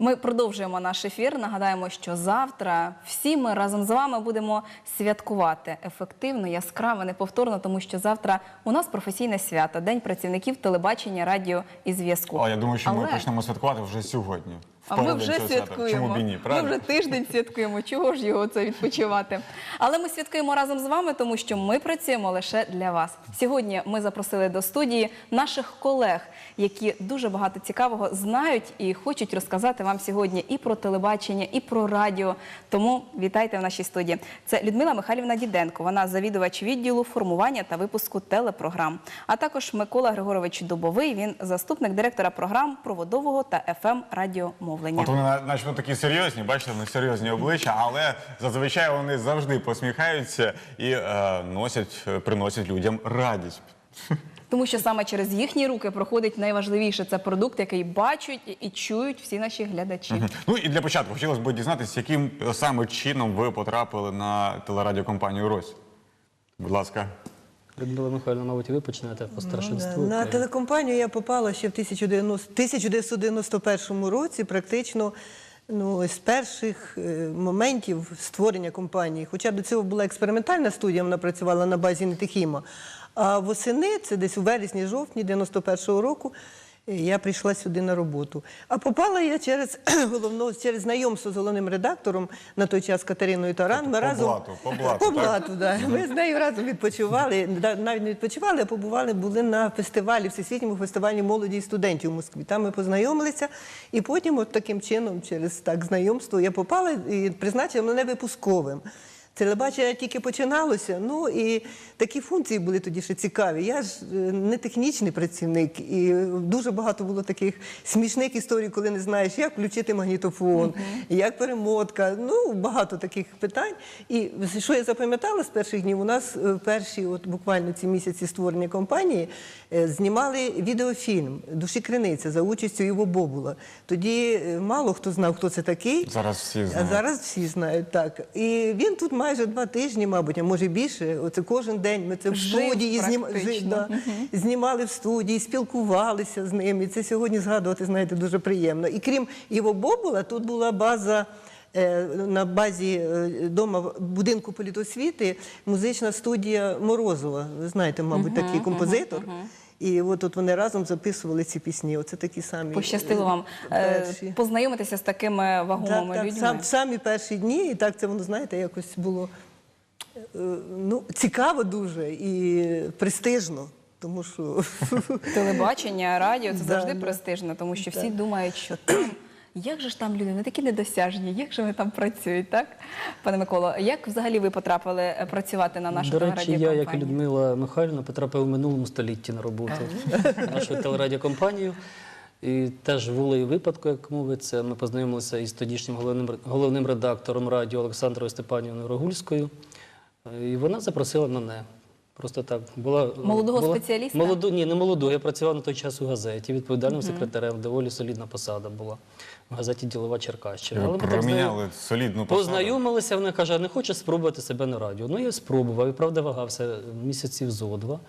Ми продовжуємо наш ефір. Нагадаємо, що завтра всі ми разом з вами будемо святкувати ефективно, яскраво, неповторно, тому що завтра у нас професійне свято День працівників телебачення, радіо і зв'язку. А я думаю, що ми почнемо святкувати вже сьогодні. А ми вже святкуємо. Чому б і ні? Ми вже тиждень святкуємо. Чого ж його це відпочивати? Але ми святкуємо разом з вами, тому що ми працюємо лише для вас. Сьогодні ми запросили до студії наших колег, які дуже багато цікавого знають і хочуть розказати вам сьогодні і про телебачення, і про радіо. Тому вітайте в нашій студії. Це Людмила Михайлівна Діденко. Вона завідувач відділу формування та випуску телепрограм. А також Микола Григорович Дубовий. Він заступник директора програм проводового та ФМ радіомовлення. От вони начебто такі серйозні, бачите, в них серйозні обличчя, але зазвичай вони завжди посміхаються і е, носять, е, приносять людям радість. Тому що саме через їхні руки проходить найважливіше це продукт, який бачать і- чують всі наші глядачі. Ну і для початку хотілося б дізнатися, яким е, саме чином ви потрапили на телерадіокомпанію Рось. Будь ласка. Людмила Михайловна, мабуть, ви почнете по старшинству. На телекомпанію я попала ще в 1990 1991 році, практично ну, з перших е, моментів створення компанії. Хоча до цього була експериментальна студія, вона працювала на базі Нетихіма. А восени, це десь у вересні-жовтні 91-го року, я прийшла сюди на роботу. А попала я через головного через знайомство з головним редактором на той час Катериною Таран. Ми По разом блату, по блату, по так? блату, да. Ми з нею разом відпочивали. Навіть не відпочивали, а побували, були на фестивалі, всесвітньому фестивалі молоді і студентів у Москві. Там ми познайомилися, і потім, от таким чином, через так знайомство, я попала і призначили мене випусковим. Телебачення тільки починалося, ну і такі функції були тоді ще цікаві. Я ж е, не технічний працівник, і дуже багато було таких смішних історій, коли не знаєш, як включити магнітофон, як перемотка. Ну, багато таких питань. І що я запам'ятала з перших днів, у нас е, перші, от буквально ці місяці створення компанії, е, знімали відеофільм Душі криниця за участю Іво Бобула. Тоді мало хто знав, хто це такий. Зараз всі А знають. зараз всі знають, так. І він тут майже два тижні, мабуть, а може більше. Оце кожен день ми це в Жив студії знім... практично. жи- да, знімали в студії, спілкувалися з ним. І це сьогодні згадувати, знаєте, дуже приємно. І крім Іво Бобула, тут була база. е, На базі е, дома будинку політосвіти музична студія Морозова. Ви знаєте, мабуть, такий композитор. І от, от вони разом записували ці пісні. Оце такі самі Пощастило вам е, перші. познайомитися з такими вагомими Так, так, людьми. сам, самі перші дні, і так це воно, знаєте, якось було е, ну, цікаво дуже і престижно. Тому що Телебачення, радіо це Да, завжди да. престижно, тому що всі думають, що там. Як же ж там люди, не такі недосяжні, як же вони там працюють, так? Пане Миколо, як взагалі ви потрапили е, працювати на нашу До речі, я, як і? Людмила Михайлівна, потрапив у минулому столітті на роботу в нашу телерадіокомпанію. І теж волею випадку, як мовиться, ми познайомилися із тодішнім головним, головним редактором радіо Олександрою Степанівною Рогульською. І вона запросила мене. Просто так. Була, Молодого була, спеціаліста? Молоду, ні, не молодого. Я працював на той час у газеті. Відповідальним секретарем, доволі солідна посада була. В газеті Ділова Черкащина. Але проміняли солідну посаду. Познайомилися, вона каже, а не хоче спробувати себе на радіо. Ну, я спробував і правда вагався місяців зо два.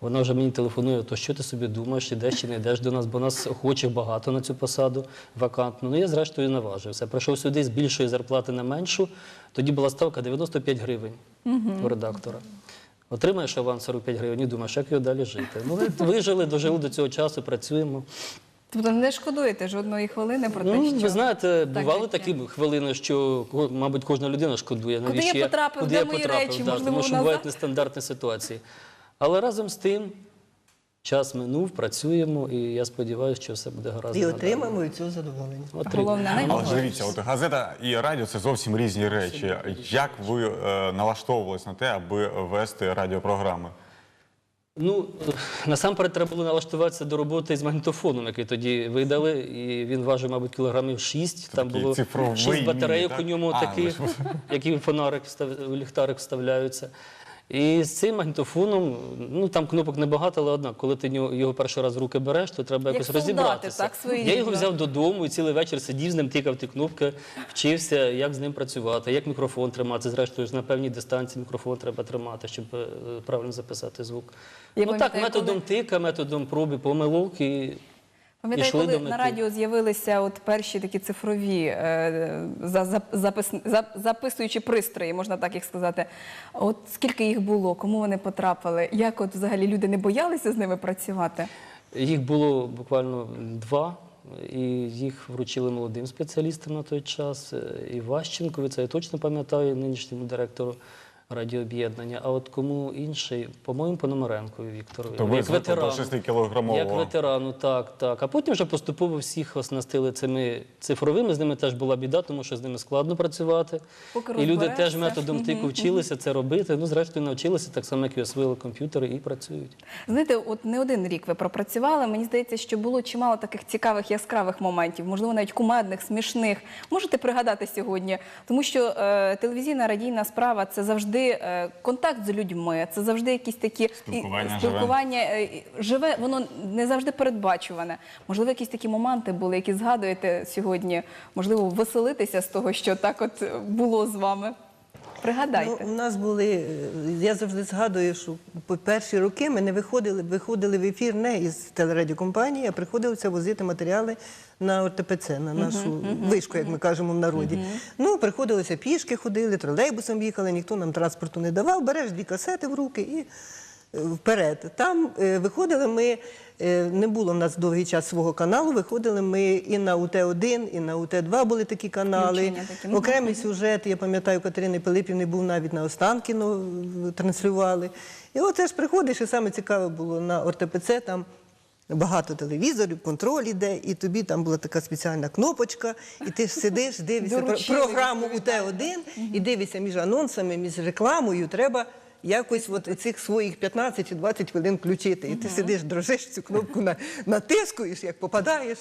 Вона вже мені телефонує, то що ти собі думаєш, ідеш чи не йдеш до нас, бо нас охочих багато на цю посаду вакантну. Ну я зрештою наважився. Прийшов сюди з більшої зарплати на меншу. Тоді була ставка 95 гривень у редактора. Отримаєш аванс 45 гривень і думаєш, як його далі жити. Ну, ми вижили, дожили до цього часу, працюємо. Тобто не шкодуєте жодної хвилини про те, Ну, що ви знаєте, бували життя. такі хвилини, що мабуть кожна людина шкодує. Куди навіщо я потрапив, куди де я мої потрапив, речі, да, можливо, тому що назад? бувають нестандартні ситуації. Але разом з тим час минув, працюємо, і я сподіваюся, що все буде гаразд. і отримаємо від цього задоволення. Отримаємо. головне Але ж дивіться, от газета і радіо це зовсім різні речі. Як ви е, налаштовувались на те, аби вести радіопрограми? Ну, насамперед треба було налаштуватися до роботи з магнітофоном, який тоді видали, і він важив, мабуть, кілограмів 6. Там було цифровий 6 батарейок міні, у ньому? А, таких, ви які в фонарик в ліхтарик вставляються. І з цим магнітофоном, ну там кнопок небагато, але однак, коли ти його перший раз в руки береш, то треба Як якось солдати, розібратися. так. Я його взяв додому і цілий вечір сидів з ним, тикав ті кнопки, вчився, як з ним працювати, як мікрофон тримати. Зрештою, на певній дистанції мікрофон треба тримати, щоб е, правильно записати звук. Я ну так, методом тика, методом проби, помилок і Пам'ятаю, коли на радіо з'явилися от перші такі цифрові е, за, за, запис, за, записуючі пристрої, можна так їх сказати. От скільки їх було, кому вони потрапили? Як от взагалі люди не боялися з ними працювати? Їх було буквально два, і їх вручили молодим спеціалістам на той час. Е, І Ващенкові, це я точно пам'ятаю, нинішньому директору радіооб'єднання. А от кому інший, по-моєму, Пономаренкові Вікторові. То ви Як звикли до ветерану. 6-кілограмового. Як ветерану, так, так. А потім вже поступово всіх оснастили цими цифровими. З ними теж була біда, тому що з ними складно працювати. Поки і люди теж методом тику вчилися це робити. Ну, зрештою, навчилися так само, як і освоїли комп'ютери і працюють. Знаєте, от не один рік ви пропрацювали. Мені здається, що було чимало таких цікавих яскравих моментів, можливо, навіть кумедних, смішних. Можете пригадати сьогодні, тому що е, телевізійна радійна справа це завжди е, контакт з людьми, це завжди якісь такі спілкування, Спілкування живе. е, живе. Воно не завжди передбачуване. Можливо, якісь такі моменти були, які згадуєте сьогодні. Можливо, веселитися з того, що так от було з вами. Пригадайте. Ну, у нас були, е, я завжди згадую, що по перші роки ми не виходили, виходили в ефір не із телерадіокомпанії, а приходилося возити матеріали на ОРТПЦ, на нашу вишку, як ми кажемо в народі. Ну, приходилося пішки ходили, тролейбусом їхали, ніхто нам транспорту не давав. Береш дві касети в руки і вперед. Там е, виходили ми. е, Не було в нас довгий час свого каналу. Виходили ми і на УТ-1, і на УТ-2 були такі канали. Такі. Окремий сюжет, я пам'ятаю, Катерини Пилипівни був навіть на Останкіно е, транслювали. І оце ж приходиш, і саме цікаве було на ОРТПЦ, там багато телевізорів, контроль іде, і тобі там була така спеціальна кнопочка, і ти ж сидиш, дивишся Доручили програму УТ-1 і дивишся між анонсами, між рекламою. Треба якось от цих своїх 15 чи 20 хвилин включити. І ти сидиш, дрожиш цю кнопку на, натискуєш, як попадаєш.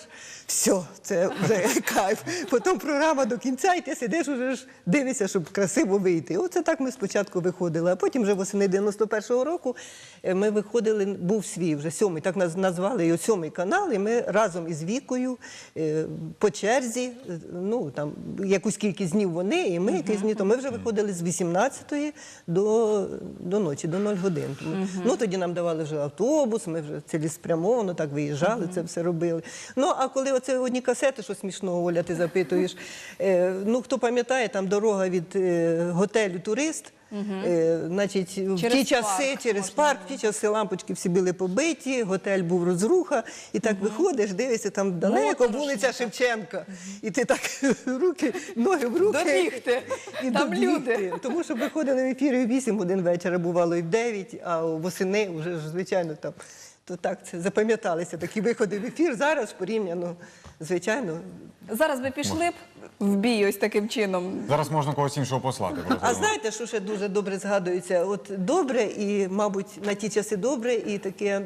Все, це вже кайф. Потім програма до кінця, і ти сидиш уже ж дивишся, щоб красиво вийти. Оце так ми спочатку виходили. А потім вже восени 91-го року е, ми виходили, був свій вже сьомий, так наз- назвали його сьомий канал, і ми разом із Вікою е, по черзі, е, ну там якусь кількість днів вони, і ми якісь дні, то ми вже виходили з 18-ї до, до ночі, до 0 годин. Тому, Ну тоді нам давали вже автобус, ми вже цілеспрямовано так виїжджали, це все робили. Ну а коли оце одні касети, що смішного, Оля, ти запитуєш. Е, ну хто пам'ятає, там дорога від е, готелю турист. Е, значить, в Через ті часи парк через можна парк, в ті часи лампочки всі були побиті, готель був розруха, і так виходиш, дивишся, там далеко Моторошно вулиця Шевченка. І ти так руки, ноги в руки. Добігти. І Там добігти. люди. Тому що виходили в ефір і в 8 годин вечора, бувало і в 9, а восени вже ж, звичайно, там. То так це запам'яталися такі виходи в ефір. Зараз порівняно, звичайно. Зараз би пішли б в бій ось таким чином. Зараз можна когось іншого послати. А знаєте, що ще дуже добре згадується? От добре, і, мабуть, на ті часи добре, і таке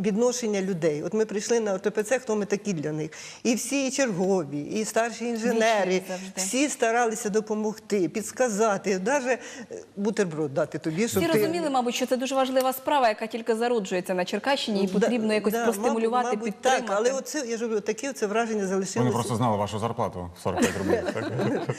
відношення людей. От ми прийшли на ОРТПЦ, хто ми такі для них. І всі і чергові, і старші інженери, всі старалися допомогти, підсказати, навіть бутерброд дати тобі, щоб Всі ти... розуміли, мабуть, що це дуже важлива справа, яка тільки зароджується на Черкащині, і потрібно якось да, простимулювати, мабуть, мабуть, підтримати. Так, але оце, я ж говорю, таке оце враження Вони просто знали вашу зарплату 45 рублів. Так?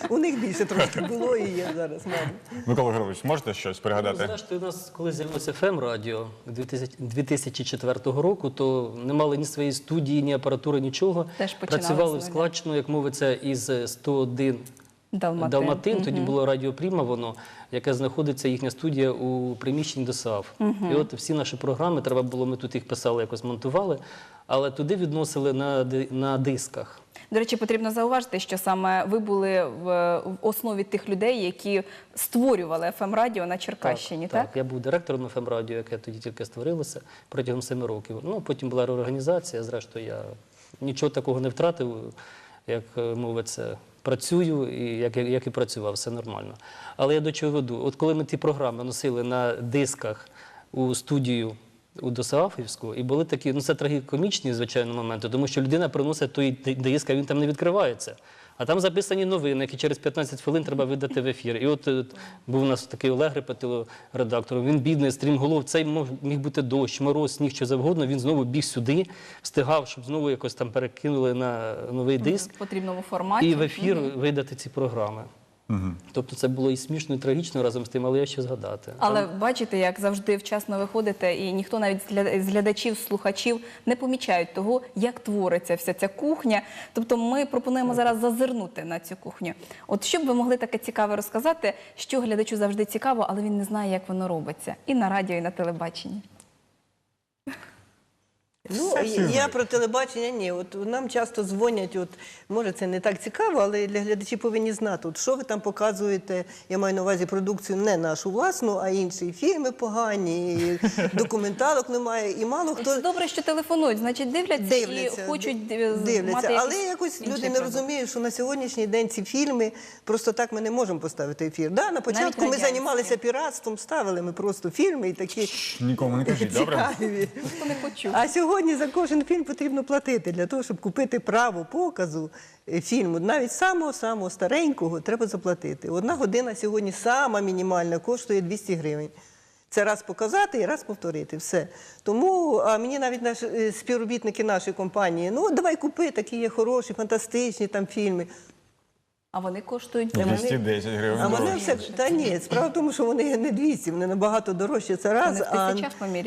У них більше трошки було і є зараз, мабуть. Микола Григорович, можете щось Ну, пригадати? зрештою, у нас, коли з'явилося ФМ радіо 2000 2004 року, то не мали ні своєї студії, ні апаратури, нічого. Теж починали Працювали в складчину, як мовиться, із 101 Далматин. Далматин. Тоді було Радіо Пріма, воно, яке знаходиться їхня студія у приміщенні ДОСАВ. І от всі наші програми, треба було, ми тут їх писали, якось монтували, але туди відносили на, ди- на дисках. До речі, потрібно зауважити, що саме ви були в, в основі тих людей, які створювали ФМ радіо на Черкащині, так? Так, я був директором ФМ радіо, яке тоді тільки створилося протягом семи років. Ну, потім була реорганізація, зрештою, я нічого такого не втратив, як е, мовиться, працюю і як, як і працював, все нормально. Але я до чого веду? От коли ми ті програми носили на дисках у студію. У Досаафівську, і були такі, ну це трагікомічні, звичайно, моменти, тому що людина приносить той диск, а він там не відкривається. А там записані новини, які через 15 хвилин треба видати в ефір. І от, от був у нас такий Олег Репетило, редактор. Він бідний, стрімголов. Цей мог- міг бути дощ, мороз, сніг, що завгодно. Він знову біг сюди, встигав, щоб знову якось там перекинули на новий диск В потрібному форматі. і в ефір видати ці програми. Тобто це було і смішно, і трагічно разом з тим, але я ще згадати. Але бачите, як завжди вчасно виходите, і ніхто навіть з з глядачів, слухачів не помічають того, як твориться вся ця кухня. Тобто, ми пропонуємо зараз зазирнути на цю кухню. От що б ви могли таке цікаве розказати, що глядачу завжди цікаво, але він не знає, як воно робиться, і на радіо, і на телебаченні. Ну, Все всі я знають. про телебачення ні. От нам часто дзвонять, от може це не так цікаво, але для глядачів повинні знати, от що ви там показуєте. Я маю на увазі продукцію не нашу власну, а інші фільми погані, і документалок немає. І мало Це хто добре, що телефонують, значить дивляться, дивляться, і хочуть е, дивляться. мати але якось люди не продукт. розуміють, що на сьогоднішній день ці фільми просто так ми не можемо поставити ефір. Да, на початку ми займалися піратством, ставили ми просто фільми і такі Нікому не кажіть, добре? цікаві. Хто не почув. А сьогодні за кожен фільм потрібно платити для того, щоб купити право показу е, фільму. Навіть самого самого старенького треба заплатити. Одна година сьогодні сама мінімальна коштує 200 гривень. Це раз показати і раз повторити. Все. Тому а мені навіть наші е, співробітники нашої компанії, ну давай купи, такі є хороші, фантастичні там фільми. А вони коштують вони- 210 гривень А вони все та ні, справа в тому, що вони не 200, вони набагато дорожчі. Це раз. А,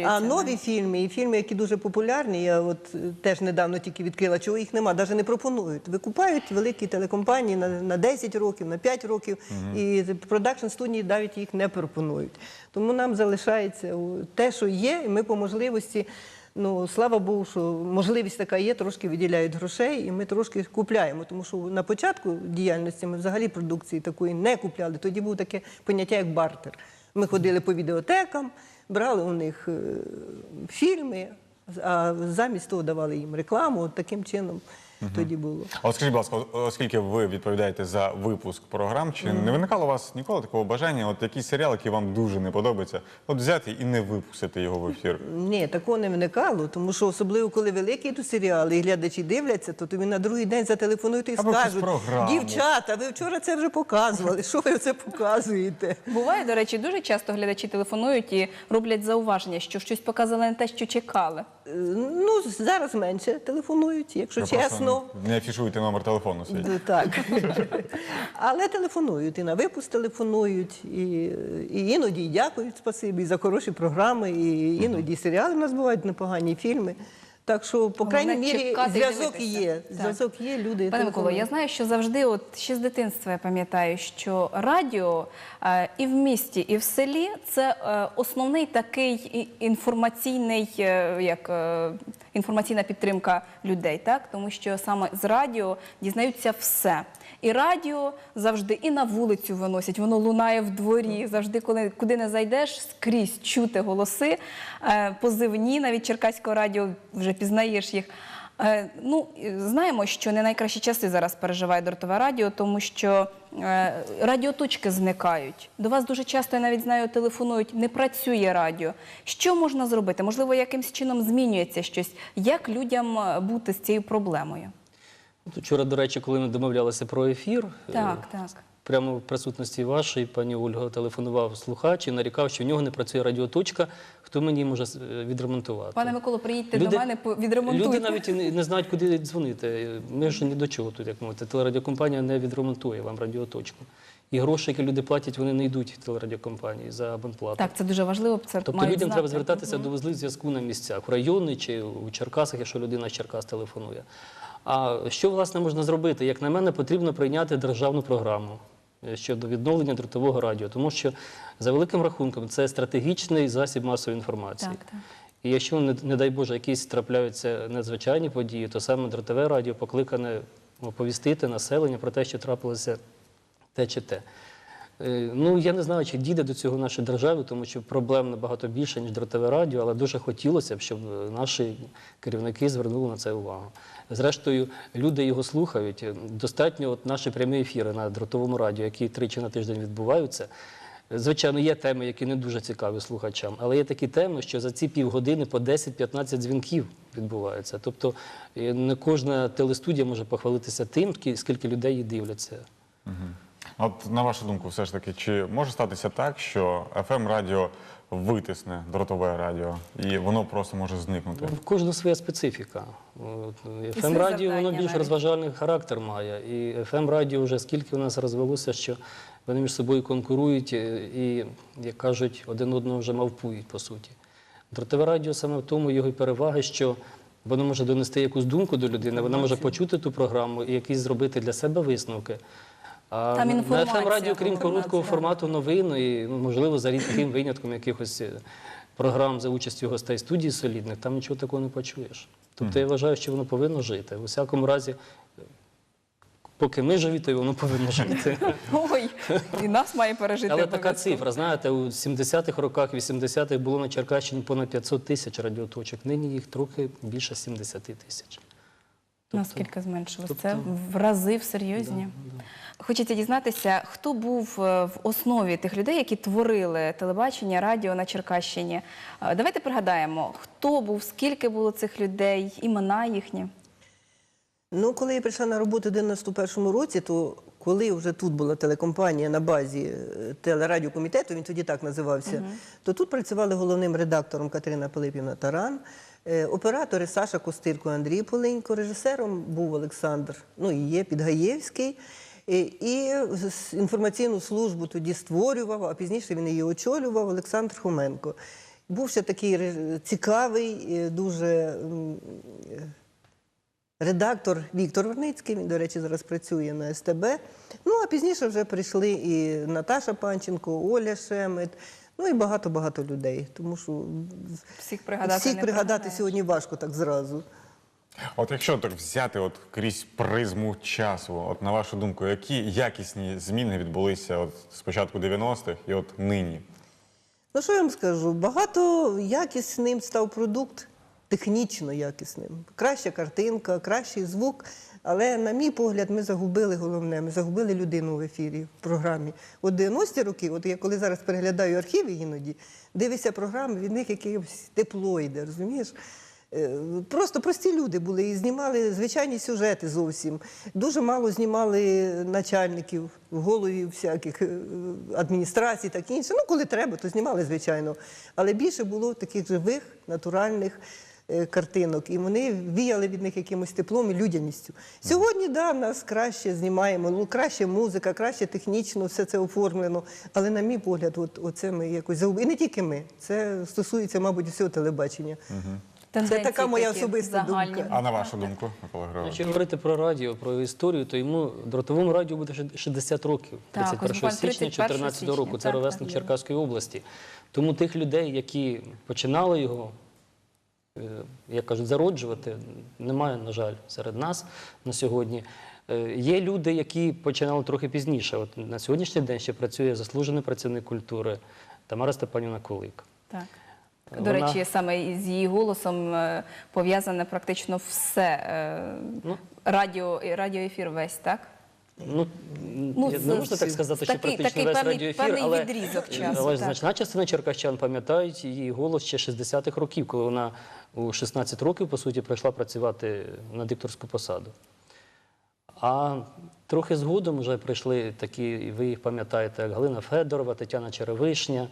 а нові фільми і фільми, які дуже популярні, я от е, теж недавно тільки відкрила, чого їх нема, навіть не пропонують. Викупають великі телекомпанії на, на 10 років, на 5 років, і продакшн студії навіть їх не пропонують. Тому нам залишається те, що є, і ми по можливості. Ну, слава Богу, що можливість така є, трошки виділяють грошей, і ми трошки купляємо. Тому що на початку діяльності ми взагалі продукції такої не купляли. Тоді було таке поняття, як бартер. Ми ходили по відеотекам, брали у них е, фільми, а замість того давали їм рекламу. От таким чином тоді було. А от скажіть, будь ласка, оскільки ви відповідаєте за випуск програм, чи не виникало у вас ніколи такого бажання, от якийсь серіал, який вам дуже не подобається, от взяти і не випустити його в ефір? Ні, такого не виникало, тому що особливо коли великі йдуть серіали і глядачі дивляться, то тобі на другий день зателефонують і Або скажуть: дівчата, ви вчора це вже показували. Що ви це показуєте? Буває, до речі, дуже часто глядачі телефонують і роблять зауваження, що щось показали не те, що чекали. Е, Ну, зараз менше телефонують, якщо Ви просто. Не афішуєте номер телефону свій. Так. Але телефонують, і на випуск телефонують, і, і іноді дякують спасибі і за хороші програми, і іноді серіали в нас бувають непогані фільми. Так що, по крайній мірі, зв'язок є. Зв'язок є, люди. Пане Миколо, я знаю, що завжди, от ще з дитинства я пам'ятаю, що радіо е, і в місті, і в селі це е, основний такий інформаційний, е, як е, інформаційна підтримка людей, так тому що саме з радіо дізнаються все. І радіо завжди і на вулицю виносять, воно лунає в дворі. Завжди, коли куди не зайдеш, скрізь чути голоси, е, позивні, навіть Черкаського радіо вже пізнаєш їх. Е, Ну, знаємо, що не найкращі часи зараз переживає дортове радіо, тому що е, радіоточки зникають. До вас дуже часто, я навіть знаю, телефонують, не працює радіо. Що можна зробити? Можливо, якимсь чином змінюється щось. Як людям е, бути з цією проблемою? Вчора, до речі, коли ми домовлялися про ефір, е, Так, так. прямо в присутності вашої, пані Ольга, телефонував слухач і нарікав, що в нього не працює радіоточка, хто мені може е, відремонтувати. Пане Миколо, приїдьте до мене, відремонтуйте. Люди навіть і не, не знають, куди дзвонити. Ми ж ні до чого тут, як мовити. Телерадіокомпанія не відремонтує вам радіоточку. І гроші, які люди платять, вони не йдуть в телерадіокомпанії за абонплату. Так, це дуже важливо. Це Тобто людям знати. треба звертатися до вузлів зв'язку на місцях, в районі чи у Черкасах, якщо людина з Черкас телефонує. А що власне можна зробити? Як на мене, потрібно прийняти державну програму е, щодо відновлення дротового радіо, тому що за великим рахунком це стратегічний засіб масової інформації. Так, так. І якщо, не, не дай Боже, якісь трапляються надзвичайні події, то саме дротове радіо покликане оповістити населення про те, що трапилося те чи те. Е, Ну, я не знаю, чи дійде до цього в нашій державі, тому що проблем набагато більше, ніж дротове радіо, але дуже хотілося б, щоб е, наші керівники звернули на це увагу. Зрештою, люди його слухають. Достатньо от наші прямі ефіри на дротовому радіо, які тричі на тиждень відбуваються. Звичайно, є теми, які не дуже цікаві слухачам, але є такі теми, що за ці півгодини по 10-15 дзвінків відбуваються. Тобто е, не кожна телестудія може похвалитися тим, скільки людей її дивляться. От на вашу думку, все ж таки, чи може статися так, що fm радіо витисне дротове радіо, і воно просто може зникнути? В кожного своя специфіка. fm радіо воно більш розважальний характер має. І fm радіо вже скільки у нас розвелося, що вони між собою конкурують е, і, як кажуть, один одного вже мавпують, по суті. Дротове радіо саме в тому його переваги, що воно може донести якусь думку до людини, вона може почути ту програму і якісь зробити для себе висновки. А Там на інформація, fm радіо, крім короткого формату новин, і ну, можливо за рідким винятком якихось е, програм за участю гостей студії солідних, там нічого такого не почуєш. Тобто я вважаю, що воно повинно жити. У всякому разі, поки ми живі, то воно повинно жити. Ой, і нас має пережити. Але така цифра, знаєте, у 70-х роках, 80-х було на Черкащині понад 500 тисяч радіоточок. Нині їх трохи більше 70 тисяч. Наскільки зменшилось? тобто- Це в рази в серйозні. Хочеться дізнатися, хто був е, в основі тих людей, які творили телебачення, радіо на Черкащині. Е, Давайте пригадаємо, хто був, скільки було цих людей, імена їхні. Ну, коли я прийшла на роботу в 91-му році, то коли вже тут була телекомпанія на базі е, телерадіокомітету, він тоді так називався, то тут працювали головним редактором Катерина Пилипівна Таран, оператори Саша Костирко, Андрій Поленько, режисером був Олександр, ну і є Підгаєвський. Е, І інформаційну службу тоді створював, а пізніше він її очолював Олександр Хоменко. Був ще такий цікавий, е, дуже редактор Віктор Верницький, він, до речі, зараз працює на СТБ. Ну, а пізніше вже прийшли і Наташа Панченко, Оля Шемет, ну і багато-багато людей. Тому що Всіх пригадати всіх пригадати сьогодні важко так зразу. От якщо так взяти от крізь призму часу, от на вашу думку, які якісні зміни відбулися от з початку 90-х і от нині? Ну, що я вам скажу? Багато якісним став продукт, технічно якісним. Краща картинка, кращий звук. Але, на мій погляд, ми загубили головне, ми загубили людину в ефірі, в програмі. От 90-ті роки, от я коли зараз переглядаю архіви іноді, дивишся програми, від них якесь тепло йде, розумієш? Е, Просто прості люди були і знімали звичайні сюжети зовсім. Дуже мало знімали начальників, головів всяких е, адміністрацій, так інше. Ну, коли треба, то знімали, звичайно. Але більше було таких живих, натуральних картинок. І вони віяли від них якимось теплом і людяністю. Сьогодні, да, в нас краще знімаємо, ну, краще музика, краще технічно, все це оформлено. Але, на мій погляд, от, оце ми якось загубили. І не тільки ми. Це стосується, мабуть, всього телебачення. Тенденції така моя особиста загальні. думка. А на вашу думку, Микола Григорович? Якщо говорити про радіо, про історію, то йому дротовому радіо буде ще 60 років, Так, ось 31 січня 31 2014 року. Це ровесник. Черкаської області. Тому тих людей, які починали його, е, як кажуть, зароджувати, немає, на жаль, серед нас на сьогодні. Е, Є люди, які починали трохи пізніше. От на сьогоднішній день ще працює заслужений працівник культури Тамара Степанівна Кулик. Так. До Вона- речі, саме з її голосом е, пов'язане практично все е, Ну. радіо, радіоефір весь, так? Ну, Ну, не можна так сказати, що такий- практично такий весь певний- радіоефір, певний але, відрізок часу, але так. значна частина черкащан пам'ятають її голос ще 60-х років, коли вона у 16 років, по суті, прийшла працювати на дикторську посаду. А трохи згодом вже прийшли такі, і ви їх пам'ятаєте, як Галина Федорова, Тетяна Черевишня,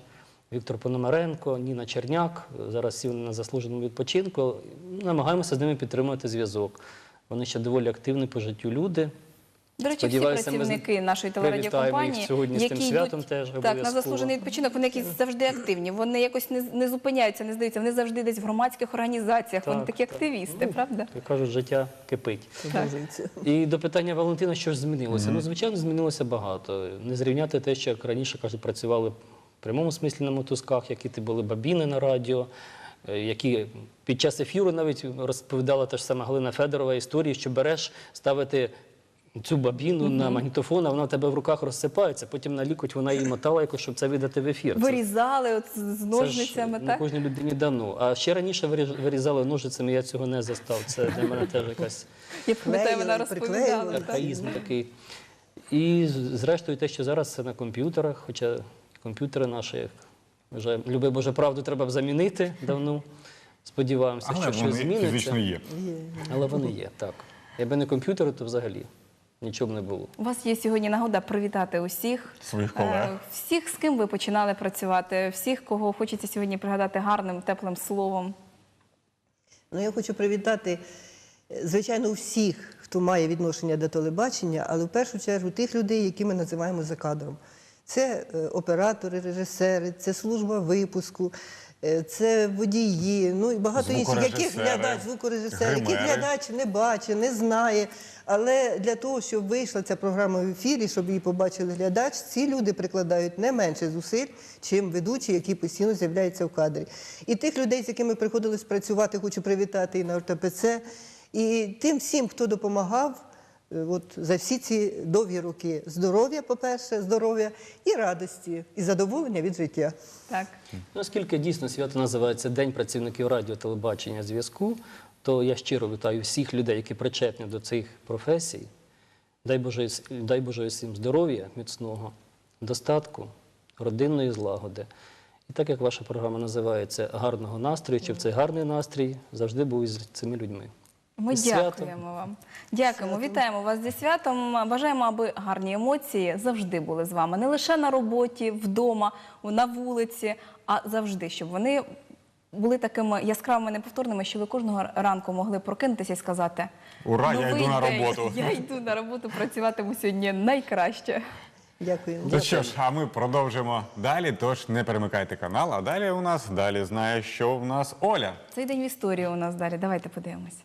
Віктор Пономаренко, Ніна Черняк. Зараз всі вони на заслуженому відпочинку. Намагаємося з ними підтримувати зв'язок. Вони ще доволі активні по життю люди. До речі, всі Сподіваюся, ми працівники нашої привітаємо телерадіокомпанії, сьогодні з які тим святом йдуть теж так, на обов'язково. заслужений відпочинок, вони якісь завжди активні. Вони якось не, не зупиняються, не здаються. Вони завжди десь в громадських організаціях. вони Так, такі так. активісти, Ну, правда? Як кажуть, життя кипить. Продовжується. І до питання Валентина, що ж змінилося? Ну, звичайно, змінилося багато. Не зрівняти те, що як раніше кажуть, працювали в прямому смислі на мотузках, які ти були бабіни на радіо, е, які під час ефіру навіть розповідала та ж сама Галина Федорова історії, що береш ставити. Цю бабіну на магнітофон, а вона в тебе в руках розсипається, потім на лікоть вона її мотала, якось, щоб це видати в ефір. Вирізали от з ножницями, ж так? не кожній людині дано. А ще раніше вирізали ножицями, я цього не застав. Це для мене теж якась Я пам'ятаю, вона розповідала. архаїзм такий. І зрештою, те, що зараз це на комп'ютерах, хоча комп'ютери наші вже люби Боже правду треба б замінити давно. Сподіваємося, Але що щось вони зміниться. фізично є. Але вони є, так. Якби не комп'ютери, то взагалі. Нічого б не було. У вас є сьогодні нагода привітати усіх Своїх колег. е, всіх, з ким ви починали працювати, всіх, кого хочеться сьогодні пригадати гарним, теплим словом. Ну, я хочу привітати, е, звичайно, всіх, хто має відношення до телебачення, але в першу чергу тих людей, які ми називаємо за кадром. Це е, оператори, режисери, це служба випуску, це водії, ну і багато інших, яких глядач, звукорежисери, яких глядач не бачить, не знає. Але для того, щоб вийшла ця програма в ефірі, щоб її побачили глядач, ці люди прикладають не менше зусиль, чим ведучі, які постійно з'являються в кадрі. І тих людей, з якими приходилось працювати, хочу привітати і на ОРТПЦ, і тим всім, хто допомагав. Е, От за всі ці довгі роки здоров'я, по-перше, здоров'я і радості, і задоволення від життя. Так. Ну, Оскільки дійсно свято називається День працівників радіо, телебачення, зв'язку, то я щиро вітаю всіх людей, які причетні до цих професій. Дай Боже, дай Боже всім здоров'я, міцного, достатку, родинної злагоди. І так як ваша програма називається гарного настрою, чи в цей гарний настрій завжди був із цими людьми. Ми Із святом. дякуємо вам. Дякуємо, вітаємо вас зі святом. Бажаємо, аби гарні емоції завжди були з вами. Не лише на роботі, вдома, на вулиці, а завжди, щоб вони були такими яскравими, неповторними, що ви кожного ранку могли прокинутися і сказати: Ура, я йду на день, роботу». Я йду на роботу, працюватиму сьогодні найкраще. Дякую. Ну що ж, а ми продовжимо далі. Тож не перемикайте канал. А далі у нас далі знає, що в нас Оля. Цей день в історії у нас далі. Давайте подивимось.